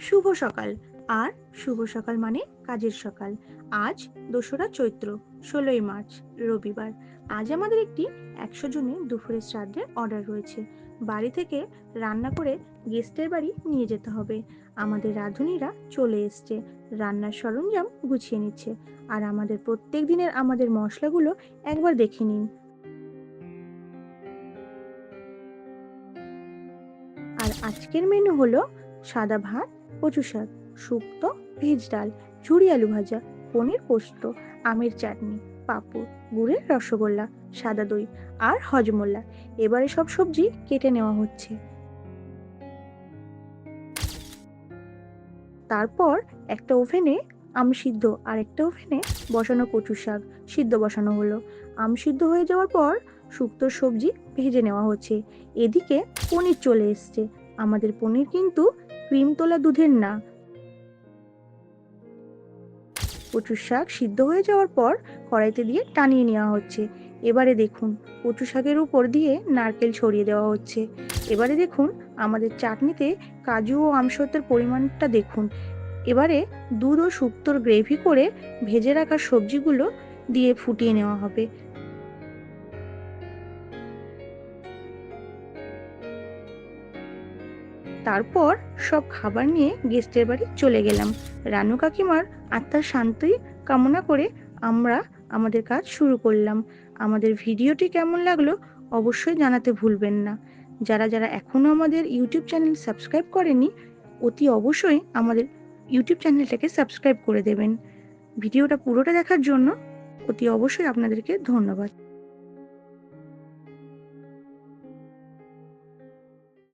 শুভ সকাল। আর শুভ সকাল মানে কাজের সকাল। আজ দোসরা চৈত্র, ষোলোই মার্চ, রবিবার। আজ আমাদের একটি একশো জনের দুপুরের শ্রাদ্ধের অর্ডার রয়েছে। বাড়ি থেকে রান্না করে গেস্টের বাড়ি নিয়ে যেতে হবে। আমাদের রাঁধুনিরা চলে এসছে। রান্নার সরঞ্জাম গুছিয়ে নিচ্ছে। আর আমাদের প্রত্যেক দিনের আমাদের মশলাগুলো একবার দেখে নিন। আর আজকের মেনু হলো সাদা ভাত কচু শাক, শুক্তো, ভেজ ডাল ঝুড়ি আলু ভাজা, পনির পোস্ত, আমের চাটনি, পাঁপড়, গুড়ের রসগোল্লা, সাদা দই আর হজমোল্লা। এবারে সব সবজি কেটে নেওয়া হচ্ছে। তারপর একটা ওভেনে আম সিদ্ধ আর একটা ওভেনে বসানো কচু শাক সিদ্ধ বসানো হলো। আম সিদ্ধ হয়ে যাওয়ার পর শুক্তোর সবজি ভেজে নেওয়া হচ্ছে। এদিকে পনির চলে এসছে। আমাদের পনির কিন্তু ক্রিম তোলা দুধের না। কচু শাক সিদ্ধ হয়ে যাওয়ার পর কড়াইতে দিয়ে টানিয়ে নেওয়া হচ্ছে। এবারে দেখুন, কচু শাকের উপর দিয়ে নারকেল ছড়িয়ে দেওয়া হচ্ছে। এবারে দেখুন, আমাদের চাটনিতে কাজু ও আমসত্বের পরিমাণটা দেখুন। এবারে দুধ ও শুক্তোর গ্রেভি করে ভেজে রাখা সবজিগুলো দিয়ে ফুটিয়ে নেওয়া হবে। তারপর সব খাবার নিয়ে গেস্টের বাড়ি চলে গেলাম। রানু কাকিমার আত্মার শান্তি কামনা করে আমরা আমাদের কাজ শুরু করলাম। আমাদের ভিডিওটি কেমন লাগল অবশ্যই জানাতে ভুলবেন না। যারা যারা এখনও আমাদের ইউটিউব চ্যানেল সাবস্ক্রাইব করেনি, অতি অবশ্যই আমাদের ইউটিউব চ্যানেলটাকে সাবস্ক্রাইব করে দেবেন। ভিডিওটা পুরোটা দেখার জন্য অতি অবশ্যই আপনাদেরকে ধন্যবাদ।